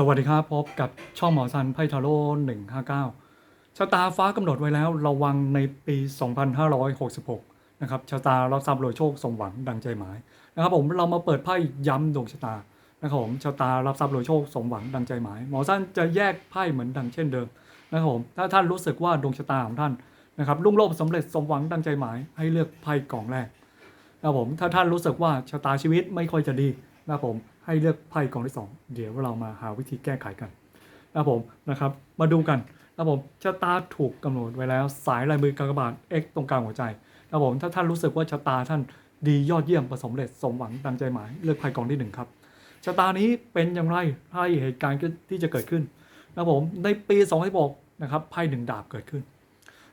สวัสดีครับ พบกับช่องหมอซันไพทาโร่159ชะตาฟ้ากำหนดไว้แล้วระวังในปี 2566 นะครับชะตารับทรัพย์รวยโชคสมหวังดังใจหมายนะครับผมเรามาเปิดไพ่ย้ำดวงชะตานะครับผมชะตารับทรัพย์รวยโชคสมหวังดังใจหมาย หมอซันจะแยกไพ่เหมือนดังเช่นเดิมนะครับผมถ้าท่านรู้สึกว่าดวงชะตาของท่านนะครับลุ่งโลภสำเร็จสมหวังดังใจหมาย ให้เลือกไพ่กล่องแรกนะครับผมถ้าท่านรู้สึกว่าชะตาชีวิตไม่ค่อยจะดีนะครับผม ให้เลือกไพ่กองที่สองเดี๋ยวเรามาหาวิธีแก้ไขกันนะครับผมนะครับ มาดูกันนะครับผมชะตาถูกกำหนดไว้แล้ว สายลายมือกากบาท X ตรงกลางหัวใจนะครับผมถ้าท่านรู้สึกว่าชะตาท่านดียอดเยี่ยมประสบเร็จสมหวังดังใจหมายเลือกไพ่กองที่หนึ่งครับชะตานี้เป็นอย่างไรให้เหตุการณ์ที่จะเกิดขึ้นนะครับผมในปี2016นะครับไพ่หนึ่งดาบเกิดขึ้น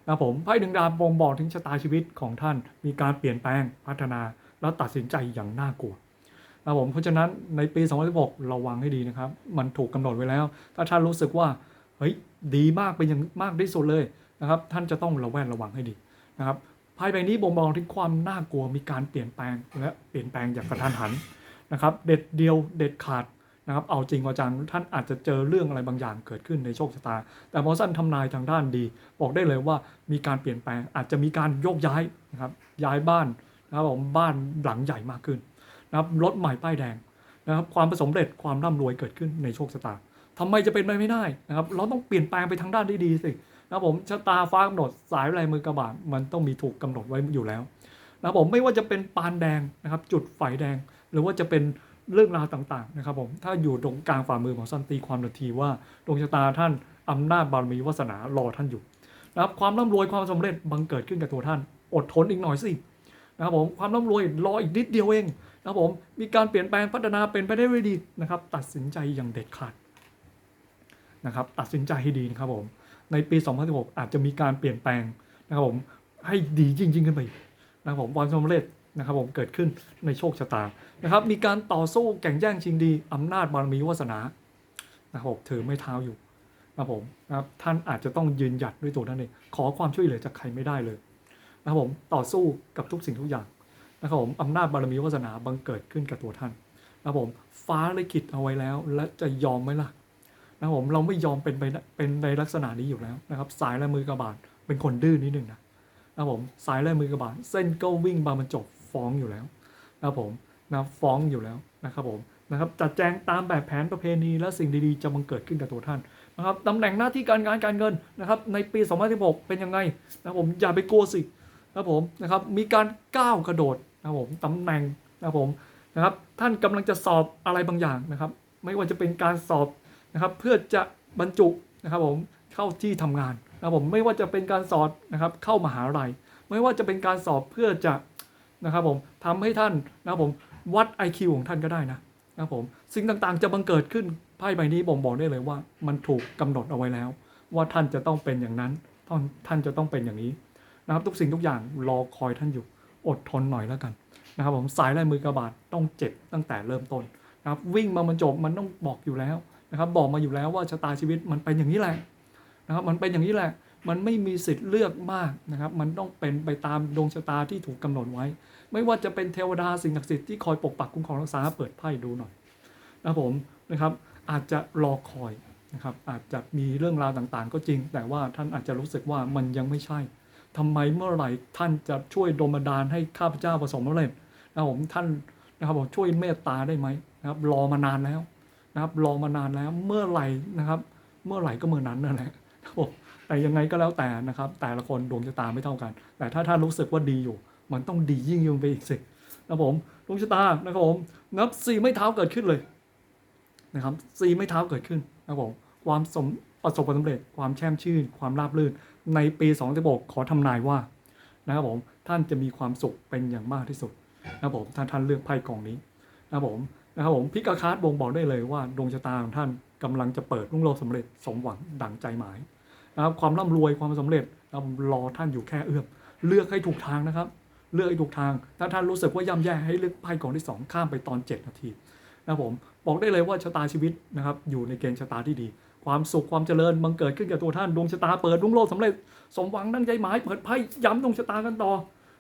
นะครับผมไพ่หนึ่งดาบบ่งบอกถึงชะตาชีวิตของท่านมีการเปลี่ยนแปลงพัฒนาและตัดสินใจอย่างน่ากลัว นะครับผมเพราะฉะนั้นในปี 2016 ระวังให้ดีนะครับ มันถูกกำหนดไว้แล้ว ถ้าท่านรู้สึกว่าเฮ้ยดีมากเป็นอย่างมากที่สุดเลยนะครับ ท่านจะต้องระแวดระวังให้ดีนะครับไพ่ใบนี้บ่งบอกถึงความน่ากลัวมีการเปลี่ยนแปลงและเปลี่ยนแปลงอย่างกระทันหันนะครับเด็ดเดียวเด็ดขาดนะครับเอาจริงเอาจังท่านอาจจะเจอเรื่องอะไรบางอย่างเกิดขึ้นในโชคชะตา แต่หมอสั้นทำนายทางด้านดี บอกได้เลยว่ามีการเปลี่ยนแปลงอาจจะมีการโยกย้ายนะครับย้ายบ้านนะครับผมบ้านหลังใหญ่มากขึ้น นะครับรถใหม่ป้ายแดงนะครับความประสบเร็จความร่ำรวยเกิดขึ้นในโชคชะตาทำไมจะเป็นไปไม่ได้นะครับเราต้องเปลี่ยนแปลงไปทางด้านที่ดีสินะครับผมชะตาฟ้ากำหนดสายลายมือกระบาดมันต้องมีถูกกำหนดไว้อยู่แล้วนะครับผมไม่ว่าจะเป็นปานแดงนะครับจุดไฟแดง หรือว่าจะเป็นเรื่องราวต่างๆนะครับผมถ้าอยู่ตรงกลางฝ่ามือของสันตีความทันทีว่าดวงชะตาท่านอำนาจบารมีวาสนารอท่านอยู่นะครับความร่ำรวยความสำเร็จบังเกิดขึ้นกับตัวท่าน อดทนอีกหน่อยสิ นะครับผมความร่ำรวยรออีกนิดเดียวเองนะครับผมมีการเปลี่ยนแปลงพัฒนาเป็นไปได้ด้วยดีนะครับ ตัดสินใจอย่างเด็ดขาดนะครับตัดสินใจให้ดีนะครับผมในปี 2016 อาจจะมีการเปลี่ยนแปลงนะครับผมให้ดียิ่งยิ่งขึ้นไปนะครับผมความสำเร็จนะครับผมเกิดขึ้นในโชคชะตานะครับ มีการต่อสู้แข่งแย่งชิงดีอำนาจบารมีวาสนานะครับผมถือไม่เท้าอยู่นะครับผมนะครับท่านอาจจะต้องยืนหยัดด้วยตัวท่านเองขอความช่วยเหลือจากใครไม่ได้เลย นะครับผมต่อสู้กับทุกสิ่งทุกอย่างนะครับผมอำนาจบารมีวาสนาบังเกิดขึ้นกับตัวท่านนะครับผมฟ้าลิขิตเอาไว้แล้ว และจะยอมไหมล่ะนะครับผมเราไม่ยอมเป็นไปเป็นในลักษณะนี้อยู่แล้วนะครับ สายและมือกระบาดเป็นคนดื้อนิดนึงนะนะครับผมสายและมือกระบาดเส้นก็วิ่งบามันจบฟ้องอยู่แล้วนะครับผมนะฟ้องอยู่แล้วนะครับผมนะครับจัดแจงตามแบบแผนประเพณีและสิ่งดีๆ จะบังเกิดขึ้นกับตัวท่านนะครับตำแหน่งหน้าที่การงานการเงินนะครับในปี 2016 เป็นยังไงนะครับผมอย่าไปกลัวสิ นะครับผมนะครับมีการก้าวกระโดดนะครับผมตำแหน่งนะครับผมนะครับท่านกำลังจะสอบอะไรบางอย่างนะครับ ไม่ว่าจะเป็นการสอบนะครับเพื่อจะบรรจุนะครับผมเข้าที่ทำงานนะครับผมไม่ว่าจะเป็นการสอบนะครับเข้ามหาลัย ไม่ว่าจะเป็นการสอบเพื่อจะนะครับผมทำให้ท่านนะครับผมวัด IQ ของท่านก็ได้นะนะครับผมสิ่งต่างๆจะบังเกิดขึ้นไพ่ใบนี้บ่งบอกได้เลยว่า มันถูกกำหนดเอาไว้แล้ว ว่าท่านจะต้องเป็นอย่างนั้นท่านจะต้องเป็นอย่างนี้ นะครับทุกสิ่งทุกอย่างรอคอยท่านอยู่อดทนหน่อยแล้วกันนะครับผมสายลายมือกระบาดต้องเจ็บตั้งแต่เริ่มต้นนะครับวิ่งมามันจบมันต้องบอกอยู่แล้วนะครับบอกมาอยู่แล้วว่าชะตาชีวิตมันเป็นอย่างนี้แหละนะครับมันเป็นอย่างนี้แหละ มันไม่มีสิทธิ์เลือกมากนะครับ มันต้องเป็นไปตามดวงชะตาที่ถูกกำหนดไว้ ไม่ว่าจะเป็นเทวดาสิ่งศักดิ์สิทธิ์ที่คอยปกปักคุ้มครองรักษาเปิดไพ่ดูหน่อยนะครับผมนะครับอาจจะรอคอยนะครับอาจจะมีเรื่องราวต่างๆ ก็จริง แต่ว่าท่านอาจจะรู้สึกว่ามันยังไม่ใช่ ทำไมเมื่อไหร่ท่านจะช่วยดลบันดาลให้ข้าพเจ้าประสบความสำเร็จนะครับผมท่านนะครับผมช่วยเมตตาได้ไหมนะครับ รอมานานแล้วนะครับ รอมานานแล้วเมื่อไหร่นะครับ เมื่อไหร่ก็เมื่อนั้นนั่นแหละครับผมแต่ยังไงก็แล้วแต่นะครับ แต่ละคนดวงชะตาไม่เท่ากัน แต่ถ้าท่านรู้สึกว่าดีอยู่ มันต้องดียิ่งยิ่งไปอีกสินะครับผมดวงชะตานะครับผมนับสี่ไม่เท้าเกิดขึ้นเลยนะครับซีไม่เท้าเกิดขึ้นนะครับผมความสม ประสบความสำเร็จความแช่มชื่น ความราบรื่น ในปี2016ขอทำนายว่านะครับผมท่านจะมีความสุขเป็นอย่างมากที่สุดนะครับผมถ้าท่านเลือกไพ่กองนี้นะครับผมนะครับผมพิกาคาร์ดบ่งบอกได้เลยว่าดวงชะตาของท่านกำลังจะเปิดรุ่งโรจน์สำเร็จสมหวังดั่งใจหมายนะครับความร่ำรวยความสำเร็จนะรรอท่านอยู่แค่เอื้อมเลือกให้ถูกทางนะครับ เลือกให้ถูกทาง ถ้าท่านรู้สึกว่าย่ำแย่ให้เลือกไพ่กองที่สองข้ามไปตอน 7 นาทีนะครับผมบอกได้เลยว่าชะตาชีวิตนะครับอยู่ในเกณฑ์ชะตาที่ดี ความสุขความเจริญบังเกิดขึ้นกับตัวท่านดวงชะตาเปิดรุ่งโรจน์สำเร็จสมหวังดังใจหมายเปิดไพ่ย้ำดวงชะตากันต่อ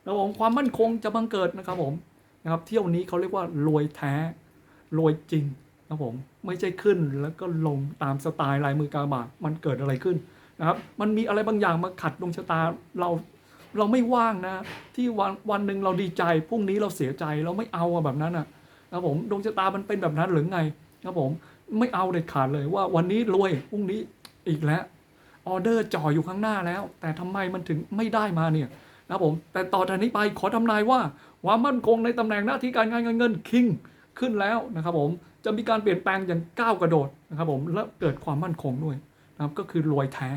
นะครับผมความมั่นคงจะบังเกิดนะครับผมนะครับเที่ยวนี้เขาเรียกว่ารวยแท้รวยจริงนะครับผมไม่ใช่ขึ้นแล้วก็ลงตามสไตล์ลายมือกาบาทมันเกิดอะไรขึ้นนะครับมันมีอะไรบางอย่างมาขัดดวงชะตาเราเราไม่ว่างนะ ที่วันวันหนึ่งเราดีใจพรุ่งนี้เราเสียใจเราไม่เอาอะแบบนั้นอะนะครับผมดวงชะตามันเป็นแบบนั้นหรือไงนะครับผม ไม่เอาเด็ดขาดเลยว่าวันนี้รวยพรุ่งนี้อีกแล้วออเดอร์จ่ออยู่ข้างหน้าแล้ว แต่ทำไมมันถึงไม่ได้มาเนี่ยนะครับผมแต่ต่อจากนี้ไปขอทำนายว่าความมั่นคงในตำแหน่งหน้าที่การงานเงินคิงขึ้นแล้วนะครับผมจะมีการเปลี่ยนแปลงอย่างก้าวกระโดดนะครับผมและเกิดความมั่นคงด้วยนะครับก็คือรวยแท้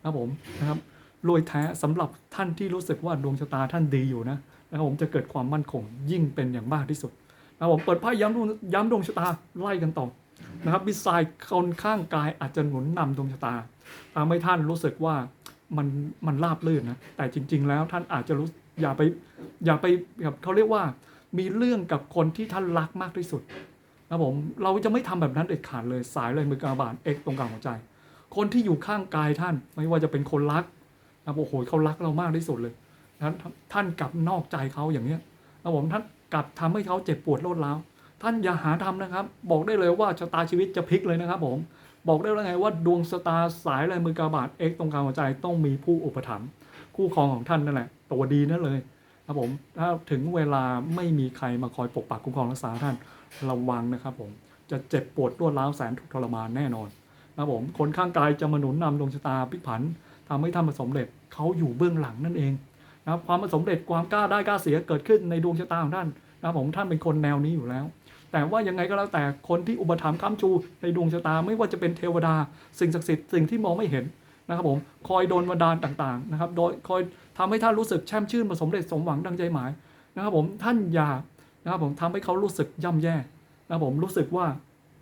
นะครับผมนะครับรวยแท้สำหรับท่านที่รู้สึกว่าดวงชะตาท่านดีอยู่นะนะครับผมจะเกิดความมั่นคงยิ่งเป็นอย่างมากที่สุดนะครับผมเปิดไพ่ย้ำดวงย้ำดวงชะตาไล่กันต่อ นะครับบิสายคนข้างกายอาจจะหนุนนำดวงชะตาทำให้ท่านรู้สึกว่ามันมันราบลื่นนะแต่จริง ๆ แล้วท่านอาจจะรู้อย่าไปอย่าไปแบบเขาเรียกว่ามีเรื่องกับคนที่ท่านรักมากที่สุดนะผมเราจะไม่ทำแบบนั้นเด็ดขาดเลยสายเลยมือกาบาทเอกตรงกลางหัวใจ คนที่อยู่ข้างกายท่านไม่ว่าจะเป็นคนรักนะโอ้โหเขารักเรามากที่สุดเลยนะท่านกลับนอกใจเขาอย่างเนี้ยนะผมท่านกลับทำให้เขาเจ็บปวดโลดร้าว ท่านอย่าหาทำนะครับ บอกได้เลยว่าชะตาชีวิตจะพลิกเลยนะครับผม บอกได้เลยไงว่าดวงสตาสายลายมือกาบาทเอ็กตรงกลางหัวใจต้องมีผู้อุปถัมภ์คู่ครองของท่านนั่นแหละตัวดีนั่นเลยครับผมถ้าถึงเวลาไม่มีใครมาคอยปกปักคุ้มครองรักษาท่านระวังนะครับผมจะเจ็บปวดรวดร้าวแสนทุกข์ทรมานแน่นอนนะครับผมคนข้างกายจะมาหนุนนำดวงชะตาพิกผันทำให้ท่านประสบเร็จเขาอยู่เบื้องหลังนั่นเองนะครับความประสบเร็จความกล้าได้กล้าเสียเกิดขึ้นในดวงชะตาของท่านนะครับผมท่านเป็นคนแนวนี้อยู่แล้ว แต่ว่ายังไงก็แล้วแต่คนที่อุปถัมภ์ค้ำชูในดวงชะตาไม่ว่าจะเป็นเทวดา สิ่งศักดิ์สิทธิ์สิ่งที่มองไม่เห็นนะครับผมคอยโดนบันดาลต่างๆนะครับโดยคอยทำให้ท่านรู้สึกแช่มชื่นประสบเร็จสมหวังดังใจหมายนะครับผมท่านอย่านะครับผมทำให้เขารู้สึกย่ำแย่นะครับผมรู้สึกว่า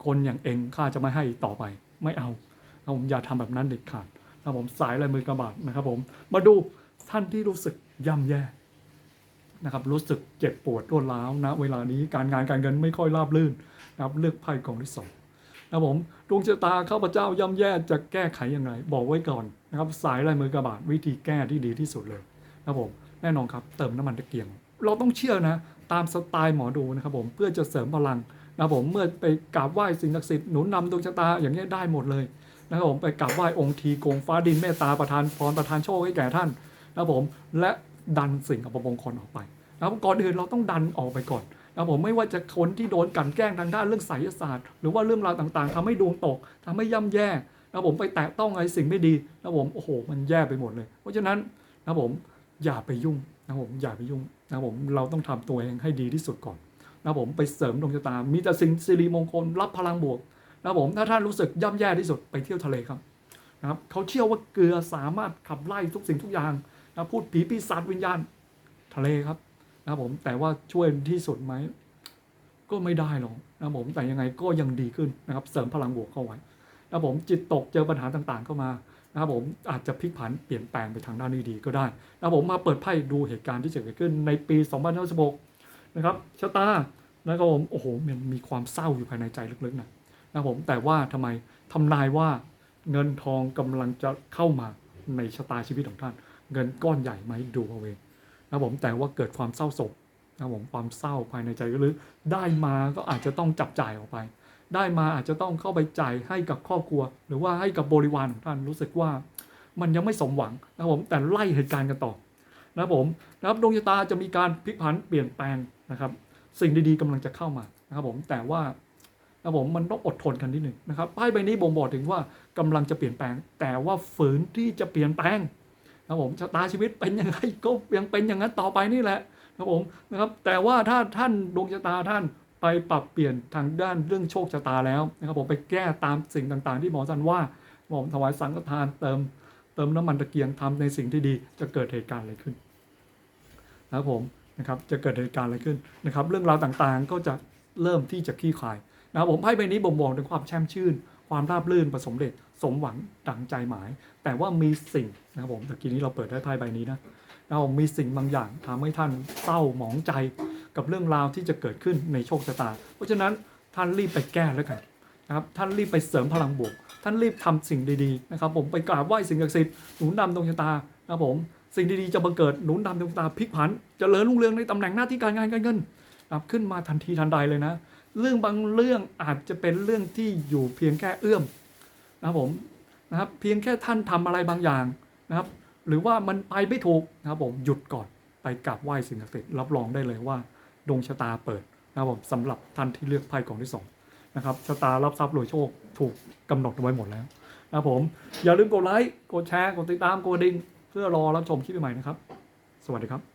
คนอย่างเองข้าจะไม่ให้ต่อไปไม่เอานะครับผมอย่าทำแบบนั้นเด็ดขาดนะครับผมสายลายมือกระบาดนะครับผมมาดูท่านที่รู้สึกย่ำแย่ นะครับรู้สึกเจ็บปวดรวดร้าวนะเวลานี้การงานการเงินไม่ค่อยราบรื่นนะครับเลือกไพ่กองที่สองนะผมดวงชะตาข้าพเจ้าย่ำแย่จะแก้ไขยังไง บอกไว้ก่อนนะครับสายลายมือกระบาดวิธีแก้ที่ดีที่สุดเลยนะผมแน่นอนครับเติมน้ำมันตะเกียง เราต้องเชื่อนะ ตามสไตล์หมอดูนะครับผมเพื่อจะเสริมพลังนะผมเมื่อไปกราบไหว้สิ่งศักดิ์สิทธิ์หนุนนำดวงชะตาอย่างนี้ได้หมดเลยนะครับผมไปกราบไหว้องค์ทีโกงฟ้าดินเมตตาประทานพรประทานโชคให้แก่ท่านนะผมและ ดันสิ่งอัปมงคลออกไปนะครับก่อนอื่นเราต้องดันออกไปก่อนนะผมไม่ว่าจะคนที่โดนกันแกล้งทางด้านเรื่องไสยศาสตร์ หรือว่าเรื่องราวต่างๆทำให้ดวงตกทำให้ย่ำแย่นะผมไปแตะต้องอะไรสิ่งไม่ดีนะผมโอ้โห มันแย่ไปหมดเลย เพราะฉะนั้นนะผมอย่าไปยุ่งนะผมอย่าไปยุ่งนะผมเราต้องทำตัวเองให้ดีที่สุดก่อนนะผมไปเสริมดวงชะตา มีแต่สิ่งสิริมงคลรับพลังบวกนะผมถ้าท่านรู้สึกย่ำแย่ที่สุดไปเที่ยวทะเลครับนะครับเขาเชื่อว่าเกลือสามารถขับไล่ทุกสิ่งทุกอย่าง นะพูดผีปีศาจวิญญาณทะเลครับนะครับผมแต่ว่าช่วยที่สุดไหมก็ไม่ได้หรอกนะครับผมแต่ยังไงก็ยังดีขึ้นนะครับ เสริมพลังบวกเข้าไว้นะครับผมจิตตกเจอปัญหาต่างๆเข้ามานะครับผมอาจจะพลิกผันเปลี่ยนแปลงไปทางด้านที่ดีก็ได้นะครับผมมาเปิดไพ่ดูเหตุการณ์ที่จะเกิดขึ้นในปี 2016นะครับชะตานะครับผมโอ้โหมันมีความเศร้าอยู่ภายในใจลึกๆนะนะครับผมแต่ว่าทำไมทำนายว่าเงินทองกำลังจะเข้ามาในชะตาชีวิตของท่าน เงินก้อนใหญ่ไหมดูเอาเองนะผมแต่ว่าเกิดความเศร้าโศกนะผมความเศร้าภายในใจลึกๆได้มาก็อาจจะต้องจับจ่ายออกไป ได้มาอาจจะต้องเข้าไปจ่ายให้กับครอบครัว หรือว่าให้กับบริวารของท่านรู้สึกว่า มันยังไม่สมหวังนะผมแต่ไล่เหตุการณ์กันต่อนะผมนะครับดวงชะตาจะมีการพลิกผันเปลี่ยนแปลงนะครับ สิ่งดีๆกำลังจะเข้ามานะครับผมแต่ว่านะผมมันต้องอดทนกันนิดหนึ่งนะครับไพ่ใบนี้บ่งบอกถึงว่ากำลังจะเปลี่ยนแปลง แต่ว่าฝืนที่จะเปลี่ยนแปลง ครับผมชะตาชีวิตเป็นยังไงก็ยังเป็นอย่างนั้นต่อไปนี่แหละนะครับผมนะครับ แต่ว่าถ้าท่านดวงชะตาท่านไปปรับเปลี่ยนทางด้านเรื่องโชคชะตาแล้วนะครับผมไปแก้ตามสิ่งต่างๆ ที่หมอสันว่าผมถวายสังฆทานเติมเติมน้ำมันตะเกียงทำในสิ่งที่ดีจะเกิดเหตุการณ์อะไรขึ้นนะครับผมนะครับจะเกิดเหตุการณ์อะไรขึ้นนะครับ เรื่องราวต่างๆก็จะเริ่มที่จะคลี่คลายนะครับผมไพ่ใบนี้บ่งบอกถึงความแช่มชื่น ความราบรื่นประสมเร็จสมหวังดังใจหมาย แต่ว่ามีสิ่งนะครับผมตะกี้นี้เราเปิดได้ไพ่ใบนี้นะนะครับผมมีสิ่งบางอย่างทำให้ท่านเศร้าหมองใจกับเรื่องราวที่จะเกิดขึ้นในโชคชะตา เพราะฉะนั้นท่านรีบไปแก้แล้วกันนะครับท่านรีบไปเสริมพลังบวก ท่านรีบทำสิ่งดีๆนะครับผมไปกราบไหว้สิ่งศักดิ์สิทธิ์หนุนนำดวงชะตานะครับผมสิ่งดีๆจะบังเกิดหนุนนำดวงชะตาพลิกผันจเจริญรุ่งเรืองในตำแหน่งหน้าที่การงานการเงินนะครับขึ้นมาทันทีทันใดเลยนะ เรื่องบางเรื่องอาจจะเป็นเรื่องที่อยู่เพียงแค่เอื้อมนะครับผมนะครับเพียงแค่ท่านทำอะไรบางอย่างนะครับ หรือว่ามันไปไม่ถูกนะครับผมหยุดก่อนไปกราบไหว้สิ่งศักดิ์สิทธิ์รับรองได้เลยว่าดวงชะตาเปิดนะครับผมสำหรับท่านที่เลือกไพ่กองที่สองนะครับชะตารับทรัพย์รวยโชคถูกกำหนดไว้หมดแล้วนะครับผมอย่าลืมกดไลค์กดแชร์กดติดตามกดดิ่งเพื่อรอรับชมคลิปใหม่นะครับ สวัสดีครับ